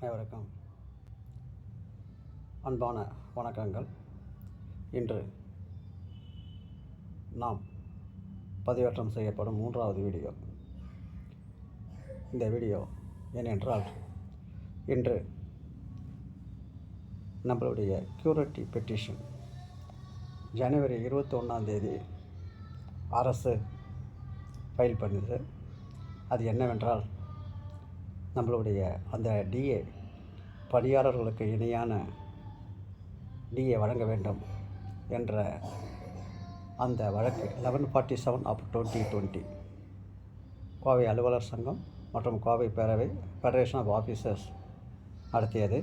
அனைவருக்கும் அன்பான வணக்கங்கள். இன்று நாம் பதிவேற்றம் செய்யப்படும் மூன்றாவது வீடியோ. இந்த வீடியோ ஏனென்றால் இன்று நம்மளுடைய க்யூரிட்டி பெட்டிஷன் ஜனவரி இருபத்தி ஒன்றாந்தேதி அரசு ஃபைல் பண்ணுது. அது என்னவென்றால் நம்மளுடைய அந்த டிஏ பணியாளர்களுக்கு இணையான டிஏ வழங்க வேண்டும் என்ற அந்த வழக்கு eleven forty seven of twenty twenty Kovai அலுவலர் சங்கம் மற்றும் கோவை பேரவை ஃபெடரேஷன் ஆஃப் ஆஃபீஸர்ஸ் நடத்தியது.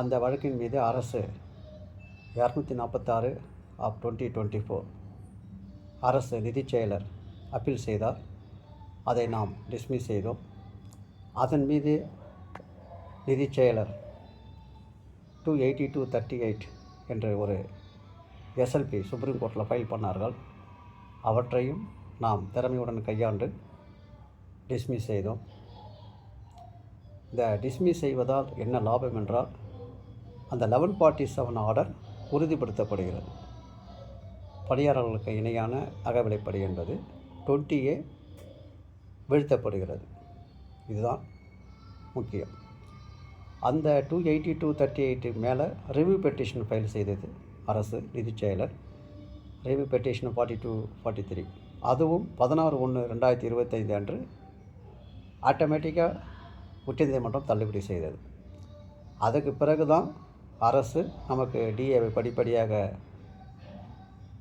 அந்த வழக்கின் மீது அரசு இரநூத்தி நாற்பத்தாறு ஆஃப் டுவெண்ட்டி டுவெண்ட்டி ஃபோர் அரசு நிதிச் செயலர் அப்பீல் செய்தார். அதை நாம் டிஸ்மிஸ் செய்தோம். அதன் மீது நிதிச் செயலர் two eighty two thirty eight என்ற ஒரு எஸ்எல்பி சுப்ரீம் கோர்ட்டில் ஃபைல் பண்ணார்கள். அவற்றையும் நாம் திறமையுடன் கையாண்டு டிஸ்மிஸ் செய்தோம். இந்த டிஸ்மிஸ் செய்வதால் என்ன லாபம் என்றால் அந்த லெவன் ஃபார்ட்டி செவன் ஆர்டர் உறுதிப்படுத்தப்படுகிறது. பணியாளர்களுக்கு இணையான அகவிலைப்படி என்பது டுவெண்ட்டியே வீழ்த்தப்படுகிறது. இதுதான் முக்கியம். அந்த டூ எயிட்டி டூ தேர்ட்டி எயிட்டுக்கு மேலே ரிவ்யூ பெட்டிஷன் ஃபைல் செய்தது அரசு நிதிச் செயலர். Review petition forty two forty three அதுவும் பதினாறு ஒன்று ரெண்டாயிரத்தி இருபத்தைந்து அன்று ஆட்டோமேட்டிக்காக உச்சநீதிமன்றம் தள்ளுபடி செய்தது. அதுக்கு பிறகு தான் அரசு நமக்கு டிஏவை படிப்படியாக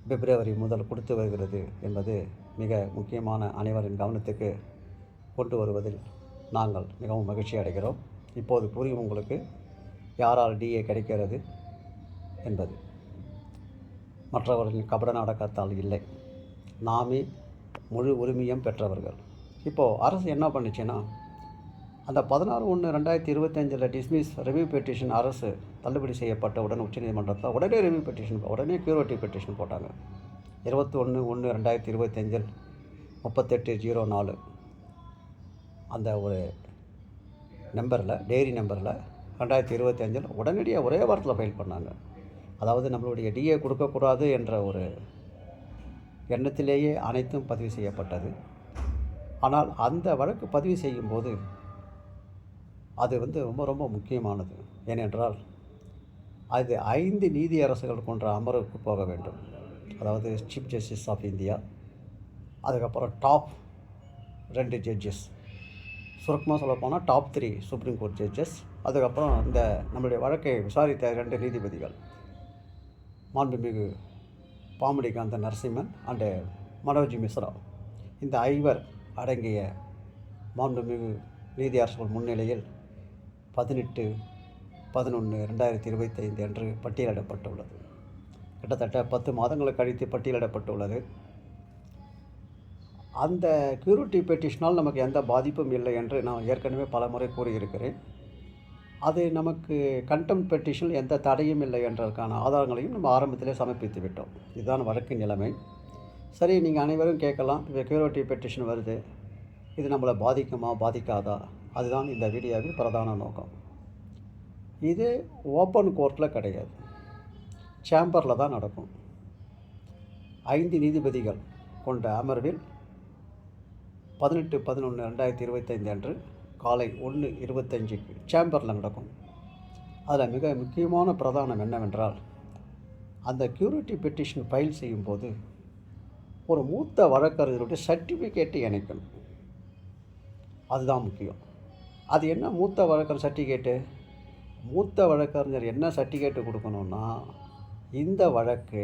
பிப்ரவரி முதல் கொடுத்து வருகிறது என்பது மிக முக்கியமான அனைவரின் கவனத்துக்கு கொண்டு வருவதில் நாங்கள் மிகவும் மகிழ்ச்சி அடைகிறோம். இப்போது புரியும் உங்களுக்கு யாரால் டிஏ கிடைக்கிறது என்பது. மற்றவர்களின் கபட நாடகத்தால் இல்லை. நாமே முழு உரிமையும் பெற்றவர்கள். இப்போது அரசு என்ன பண்ணுச்சுன்னா அந்த பதினாறு ஒன்று ரெண்டாயிரத்தி இருபத்தஞ்சில் டிஸ்மிஸ் ரிவ்யூ பெட்டிஷன் அரசு தள்ளுபடி செய்யப்பட்டவுடன் உச்சநீதிமன்றத்தில் உடனே ரிவ்யூ பெட்டிஷன் உடனே கியூரிட்டி பெட்டிஷன் போட்டாங்க. இருபத்தி ஒன்று ஒன்று ரெண்டாயிரத்தி இருபத்தஞ்சில் முப்பத்தெட்டு ஜீரோ நாலு. அந்த ஒரு நம்பரில் டெய்ரி நம்பரில் ரெண்டாயிரத்தி இருபத்தஞ்சில் உடனடியாக ஒரே வாரத்தில் ஃபைல் பண்ணாங்க. அதாவது நம்மளுடைய டிஏ கொடுக்கக்கூடாது என்ற ஒரு எண்ணத்திலேயே அனைத்தும் பதிவு செய்யப்பட்டது. ஆனால் அந்த வழக்கு பதிவு செய்யும்போது அது வந்து ரொம்ப ரொம்ப முக்கியமானது. ஏனென்றால் அது ஐந்து நீதியரசுகள் கொன்ற அமர்வுக்கு போக வேண்டும். அதாவது சீஃப் ஜஸ்டிஸ் ஆஃப் இந்தியா அதுக்கப்புறம் டாப் ரெண்டு ஜட்ஜஸ் சுருக்கமாக சொல்ல போனால் top three supreme court judges அதுக்கப்புறம் இந்த நம்மளுடைய வழக்கை விசாரித்த ரெண்டு நீதிபதிகள். மாண்புமிகு பாமடிகாந்த நரசிம்மன் அண்டு மனோஜி மிஸ்ரா இந்த ஐவர் அடங்கிய மாண்புமிகு நீதியரசர்கள் முன்னிலையில் பதினெட்டு பதினொன்று ரெண்டாயிரத்தி இருபத்தைந்து அன்று பட்டியலிடப்பட்டுள்ளது. கிட்டத்தட்ட பத்து மாதங்களுக்கு கழித்து பட்டியலிடப்பட்டுள்ளது. அந்த க்யூரிட்டி பெட்டிஷனால் நமக்கு எந்த பாதிப்பும் இல்லை என்று நான் ஏற்கனவே பல முறை கூறியிருக்கிறேன். அது நமக்கு கண்டெம் பெட்டிஷனில் எந்த தடையும் இல்லை என்றதற்கான ஆதாரங்களையும் நம்ம ஆரம்பத்திலே சமர்ப்பித்து விட்டோம். இதுதான் வழக்கு நிலைமை. சரி நீங்கள் அனைவரும் கேட்கலாம் இப்போ க்யூரிட்டி பெட்டிஷன் வருது. இது நம்மளை பாதிக்குமா பாதிக்காதா? அதுதான் இந்த வீடியோவில் பிரதான நோக்கம். இது ஓப்பன் கோர்ட்டில் கிடையாது. சேம்பரில் தான் நடக்கும். ஐந்து நீதிபதிகள் கொண்ட அமர்வில் பதினெட்டு பதினொன்று ரெண்டாயிரத்தி இருபத்தைந்து அன்று காலை ஒன்று இருபத்தஞ்சுக்கு சேம்பரில் நடக்கும். அதில் மிக முக்கியமான பிரதானம் என்னவென்றால் அந்த க்யூரிட்டி பெட்டிஷன் ஃபைல் செய்யும்போது ஒரு மூத்த வழக்கறிஞருடைய சர்டிஃபிகேட்டை இணைக்கணும் அதுதான் முக்கியம். அது என்ன மூத்த வழக்கறிஞர் சர்டிஃபிகேட்டு மூத்த வழக்கறிஞர் என்ன சர்டிஃபிகேட்டு கொடுக்கணும்னா இந்த வழக்கு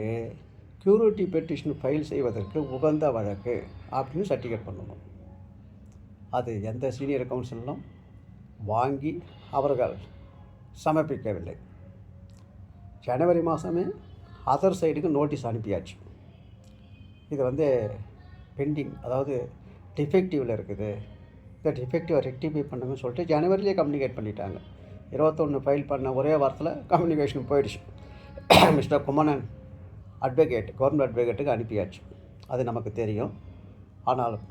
க்யூரிட்டி பெட்டிஷன் ஃபைல் செய்வதற்கு உகந்த வழக்கு அப்படின்னு சர்டிஃபிகேட் பண்ணணும். அது எந்த சீனியர் கவுன்சிலும் வாங்கி அவர்கள் சமர்ப்பிக்கவில்லை. ஜனவரி மாதமே அதர் சைடுக்கு நோட்டீஸ் அனுப்பியாச்சு. இது வந்து பெண்டிங் அதாவது டிஃபெக்டிவில் இருக்குது. இந்த டிஃபெக்டிவை ரெக்டிஃபை பண்ணுங்கன்னு சொல்லிட்டு ஜனவரிலே கம்யூனிகேட் பண்ணிட்டாங்க. இருபத்தொன்று ஃபைல் பண்ண ஒரே வாரத்தில் கம்யூனிகேஷன் போயிடுச்சு. மிஸ்டர் குமணன் அட்வொகேட் கவர்மெண்ட் அட்வொகேட்டுக்கு அனுப்பியாச்சு. அது நமக்கு தெரியும். ஆனாலும்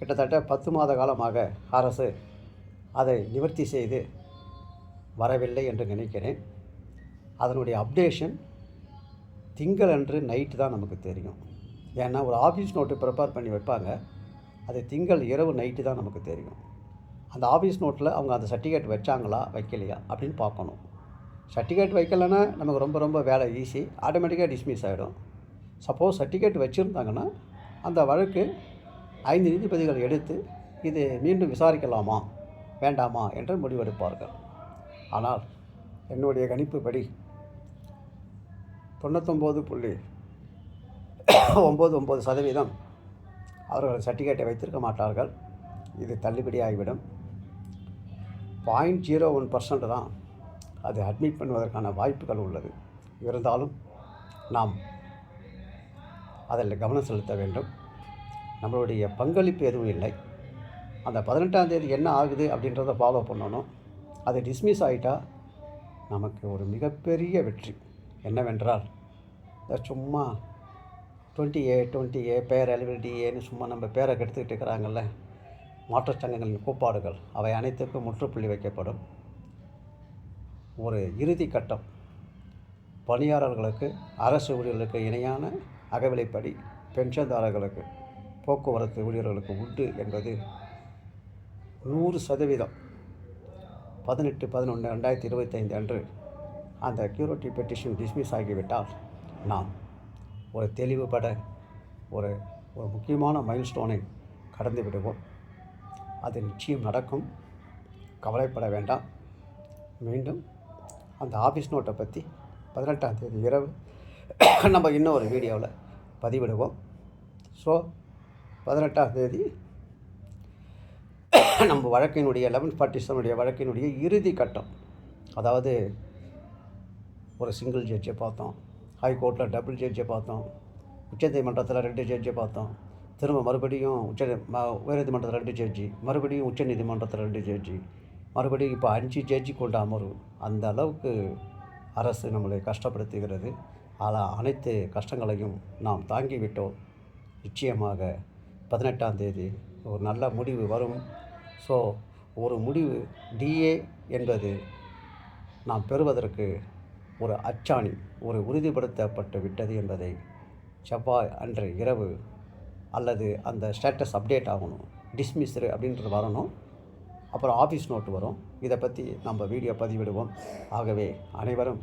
கிட்டத்தட்ட பத்து மாத காலமாக அரசு அதை நிவர்த்தி செய்து வரவில்லை என்று நினைக்கிறேன். அதனுடைய அப்டேஷன் திங்களன்று நைட்டு தான் நமக்கு தெரியும். ஏன்னா ஒரு ஆஃபீஸ் நோட்டு ப்ரிப்பேர் பண்ணி வைப்பாங்க. அது திங்கள் இரவு நைட்டு தான் நமக்கு தெரியும். அந்த ஆஃபீஸ் நோட்டில் அவங்க அந்த சர்டிஃபிகேட் வச்சாங்களா வைக்கலையா அப்படின்னு பார்க்கணும். சர்டிஃபிகேட் வைக்கலைன்னா நமக்கு ரொம்ப ரொம்ப வேலை ஈஸி ஆட்டோமேட்டிக்காக டிஸ்மிஸ் ஆகிடும் சப்போஸ் சர்டிஃபிகேட் வச்சுருந்தாங்கன்னா அந்த வழக்கு ஐந்து நீதிபதிகள் எடுத்து இது மீண்டும் விசாரிக்கலாமா வேண்டாமா என்று முடிவெடுப்பார்கள். ஆனால் என்னுடைய கணிப்புப்படி தொண்ணூத்தொம்பது புள்ளி ஒம்பது ஒம்பது சதவீதம் அவர்கள் சர்டிஃபிகேட்டை வைத்திருக்க மாட்டார்கள். இது தள்ளுபடியாகிவிடும். பாயிண்ட் ஜீரோ ஒன் பர்சன்ட் தான் அது அட்மிட் பண்ணுவதற்கான வாய்ப்புகள் உள்ளது. இருந்தாலும் நாம் அதில் கவனம் செலுத்த வேண்டும். நம்மளுடைய பங்களிப்பு எதுவும் இல்லை. அந்த பதினெட்டாம் தேதி என்ன ஆகுது அப்படின்றத ஃபாலோ பண்ணணும். அது டிஸ்மிஸ் ஆகிட்டா நமக்கு ஒரு மிகப்பெரிய வெற்றி. என்னவென்றால் சும்மா டுவெண்ட்டி ஏ டுவெண்ட்டி ஏ பேர் எலிபிலிட்டி ஏன்னு சும்மா நம்ம பேரை கெடுத்துக்கிட்டு இருக்கிறாங்கல்ல மாற்றுச் சங்கங்களின் கூப்பாடுகள் அவை அனைத்துக்கும் முற்றுப்புள்ளி வைக்கப்படும். ஒரு இறுதி கட்டம். பணியாளர்களுக்கு அரசு ஊழியர்களுக்கு இணையான அகவிலைப்படி பென்ஷன்தாரர்களுக்கு போக்குவரத்து ஊழியர்களுக்கு உண்டு என்பது நூறு சதவீதம். பதினெட்டு பதினொன்று ரெண்டாயிரத்தி இருபத்தைந்து அன்று அந்த க்யூரிட்டி பெட்டிஷன் டிஸ்மிஸ் ஆகிவிட்டால் நாம் ஒரு தெளிவுபட ஒரு ஒரு முக்கியமான மைல்ஸ்டோனை கடந்து விடுவோம். அது நிச்சயம் நடக்கும். கவலைப்பட வேண்டாம். மீண்டும் அந்த ஆஃபீஸ் நோட்டை பற்றி பதினெட்டாம் தேதி இரவு நம்ம இன்னும் ஒரு வீடியோவில் பதிவிடுவோம். ஸோ பதினெட்டாம் தேதி. நம்ம வழக்கினுடைய லெவன் ஃபார்ட்டி செவனுடைய வழக்கினுடைய இறுதி கட்டம். அதாவது ஒரு சிங்கிள் ஜட்ஜை பார்த்தோம். ஹைகோர்ட்டில் டபுள் ஜட்ஜை பார்த்தோம். உச்சநீதிமன்றத்தில் ரெண்டு ஜட்ஜை பார்த்தோம். திரும்ப மறுபடியும் உச்ச உயர்நீதிமன்றத்தில் ரெண்டு ஜட்ஜி மறுபடியும் உச்சநீதிமன்றத்தில் ரெண்டு ஜட்ஜி மறுபடியும் இப்போ அஞ்சு ஜட்ஜி கொண்ட அமர்வு. அந்த அளவுக்கு அரசு நம்மளை கஷ்டப்படுத்துகிறது. ஆனால் அனைத்து கஷ்டங்களையும் நாம் தாங்கிவிட்டோம். நிச்சயமாக பதினெட்டாம் தேதி ஒரு நல்ல முடிவு வரும். ஸோ ஒரு முடிவு டிஏ என்பது நாம் பெறுவதற்கு ஒரு அச்சாணி ஒரு உறுதிப்படுத்தப்பட்டு விட்டது என்பதை செவ்வாய் அன்று இரவு அல்லது அந்த ஸ்டேட்டஸ் அப்டேட் ஆகணும். டிஸ்மிஸ்ரு அப்படின்றது வரணும். அப்புறம் ஆஃபீஸ் நோட்டு வரும். இதை பற்றி நம்ம வீடியோ பதிவிடுவோம். ஆகவே அனைவரும்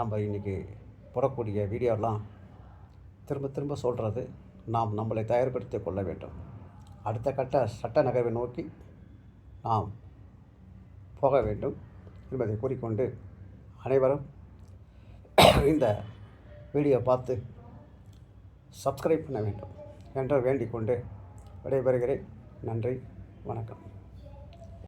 நம்ம இன்றைக்கி போடக்கூடிய வீடியோலாம் திரும்ப திரும்ப சொல்கிறது நாம் நம்மளை தயார்படுத்திக் கொள்ள வேண்டும். அடுத்த கட்ட சட்ட நகர்வை நோக்கி நாம் போக வேண்டும் என்பதை கூறிக்கொண்டு அனைவரும் இந்த வீடியோ பார்த்து சப்ஸ்கிரைப் பண்ண வேண்டும் என்று வேண்டிக் கொண்டு விடைபெறுகிறேன். நன்றி வணக்கம்.